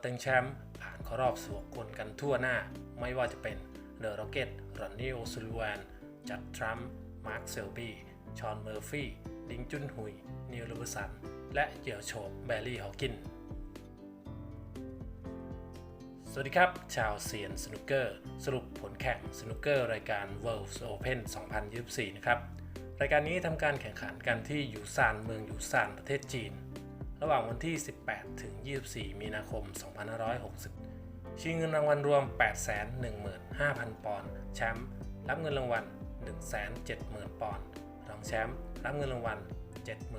เต็งแชมป์ผ่านเข้ารอบสู่คนกันทั่วหน้า ไม่ว่าจะเป็นเดอะร็อกเก็ตรอนนี่โอซูลแวนจัดทรัมป์มาร์คเซลบี้ชอนเมอร์ฟี่ลิงจุนฮุย นิวลูเบสัน และเหยื่อโฉบแบรี่ฮอกิน สวัสดีครับ ชาวเซียนสนุกเกอร์ สรุปผลแข่งสนุกเกอร์ รายการ World Open 2024 นะครับ รายการนี้ทำการแข่งขันกันที่ยูซานเมืองยูซานประเทศจีน ระหว่างวันที่ 18 ถึง 24 มีนาคม 2560 ชิงเงินรางวัลรวม 815,000 ปอนด์ แชมป์รับเงินรางวัล 170,000 ปอนด์ รองแชมป์รับเงินรางวัล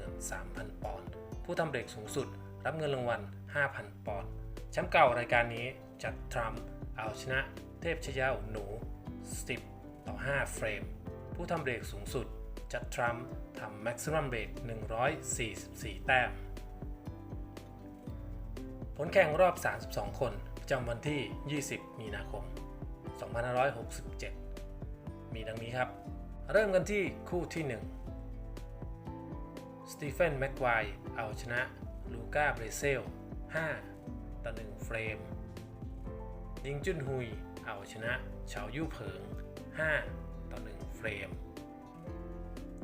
73,000 ปอนด์ ผู้ทำเบรกสูงสุด รับเงินรางวัล 5,000 ปอนด์ แชมป์เก่ารายการนี้จัดทรัมป์เอาชนะ เทพชยาหนู 10 ต่อ 5 เฟรม ผู้ทำเบรกสูงสุด จัดทรัมป์ทำแม็กซิมัมเบรก144 แต้ม ผลแข่งรอบ 32 คนจำวันที่ 20 มีนาคม 2567 มีดังนี้ครับ เริ่มกันที่คู่ที่ 1 สตีเฟนแม็กไวเอาชนะ ลูก้าเบรเซล 5ต่อ1เฟรม ยิงจุนฮุย เอาชนะเฉายู่เผิง 5ต่อ1เฟรม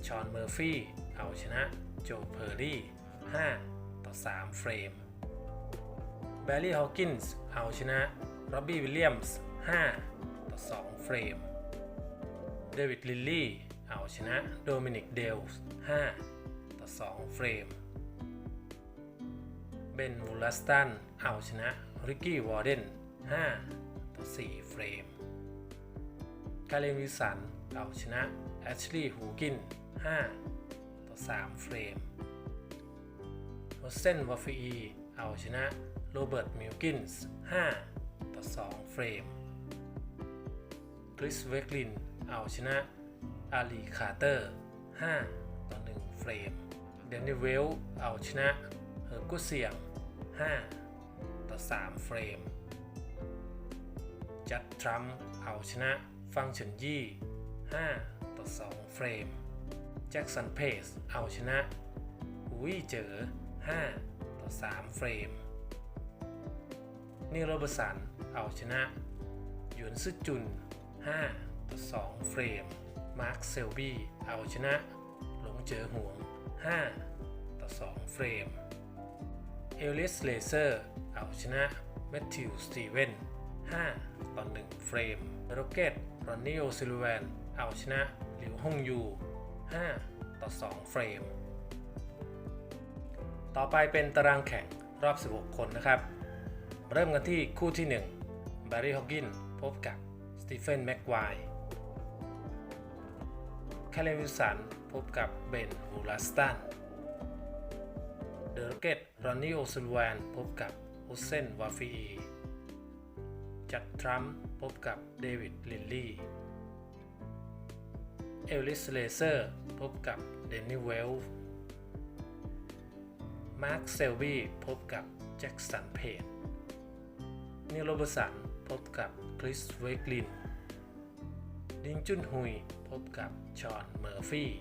ชอนเมอร์ฟี่ เอาชนะโจเพอร์รี่ 5ต่อ3เฟรม แบร์รี่ฮอว์กินส์เอาชนะร็อบบี้วิลเลียมส์5ต่อ 2 เฟรม เดวิดลิลลี่เอาชนะโดมินิกเดลส์5ต่อ 2 เฟรม เบนวูลัสตันเอาชนะริกกี้วอร์เดน5ต่อ 4 เฟรม คาเลนวิสันเอาชนะแอชลีย์ฮูกิน5ต่อ 3 เฟรมโฮเซนวาฟีเอาชนะ โรเบิร์ตมิลกินส์5ต่อ 2 เฟรม คริสเวกลิน เอาชนะ อาลีคาร์เตอร์ 5 ต่อ 1 เฟรม เดนนิเวล เอาชนะ เฮอร์กุเซียง 5 ต่อ 3 เฟรม จัดทรัมป์เอาชนะ ฟังเฉินยี่ 5 ต่อ 2 เฟรม แจ็คสันเพส เอาชนะหูวี่เจอ 5 ต่อ 3 เฟรม นิโรบสันเอาชนะหยวนซึจุน 5 ต่อ 2 เฟรม มาร์คเซลบี้เอาชนะ หลงเจอห่วง 5 ต่อ 2 เฟรม เอลิสเลเซอร์เอาชนะแมทธิวสตีเวน 5 ต่อ 1 เฟรมโรเกตรอนนี่โอซิลแวนเอาชนะหลิวฮงยู 5 ต่อ 2 เฟรม ต่อไปเป็นตารางแข่งรอบ 16 คนนะครับ เริ่มกันที่คู่ที่1แบร์รี่ฮอกกินพบกับสตีเฟนแม็กไวแคลเลนวิสันพบกับเบนฮูลัสตัน เดอร็อกเกตรอนนี่โอซิลแวนพบกับฮุสเซนวาฟีจัดทรัมป์พบกับเดวิดลินลี่ เอลลิสเลเซอร์พบกับเดนนี่เวลฟ์มาร์คเซลบี้พบกับแจ็คสันเพจ นิโรบสันพบกับคริสเวกลิน ดิงจุนฮุย พบกับชอนเมอร์ฟี่